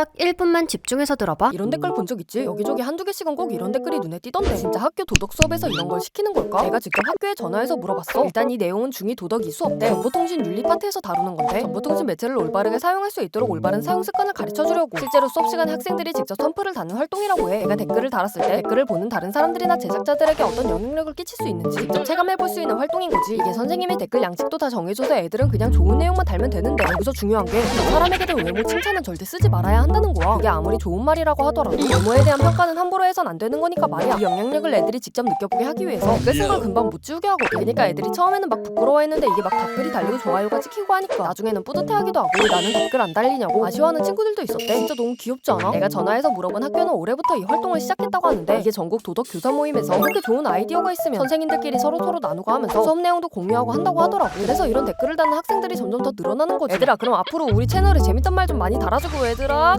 딱 1분만 집중해서 들어봐. 이런 댓글 본 적 있지? 여기저기 한두 개씩은 꼭 이런 댓글이 눈에 띄던데. 진짜 학교 도덕 수업에서 이런 걸 시키는 걸까? 내가 직접 학교에 전화해서 물어봤어. 일단 이 내용은 중2 도덕 이 수 업대 정보통신 윤리 파트에서 다루는 건데 정보통신 매체를 올바르게 사용할 수 있도록 올바른 사용 습관을 가르쳐주려고. 실제로 수업 시간에 학생들이 직접 선풀을 다는 활동이라고 해. 내가 댓글을 달았을 때 댓글을 보는 다른 사람들이나 제작자들에게 어떤 영향력을 끼칠 수 있는지 직접 체감해볼 수 있는 활동인 거지. 이게 선생님이 댓글 양식도 다 정해줘서 애들은 그냥 좋은 내용만 달면 되는데. 여기서 중요한 게 사람에게도 외모 칭찬은 절대 쓰지 말아야 한다는 거야. 이게 아무리 좋은 말이라고 하더라도 외모에 대한 평가는 함부로 해선 안 되는 거니까 말이야. 이 영향력을 애들이 직접 느껴보게 하기 위해서. 댓글 쓴걸 금방 못 지우게 하고 그러니까 애들이 처음에는 막 부끄러워했는데 이게 막 댓글이 달리고 좋아요가 찍히고 하니까 나중에는 뿌듯해하기도 하고 왜 나는 댓글 안 달리냐고 아쉬워하는 친구들도 있었대. 진짜 너무 귀엽지 않아? 내가 전화해서 물어본 학교는 올해부터 이 활동을 시작했다고 하는데 이게 전국 도덕 교사 모임에서 이렇게 좋은 아이디어가 있으면 선생님들끼리 서로 서로 나누고 하면서 수업 내용도 공유하고 한다고 하더라고. 그래서 이런 댓글을 다는 학생들이 점점 더 늘어나는 거지. 얘들아 그럼 앞으로 우리 채널에 재밌던 말좀 많이 달아주고 얘들아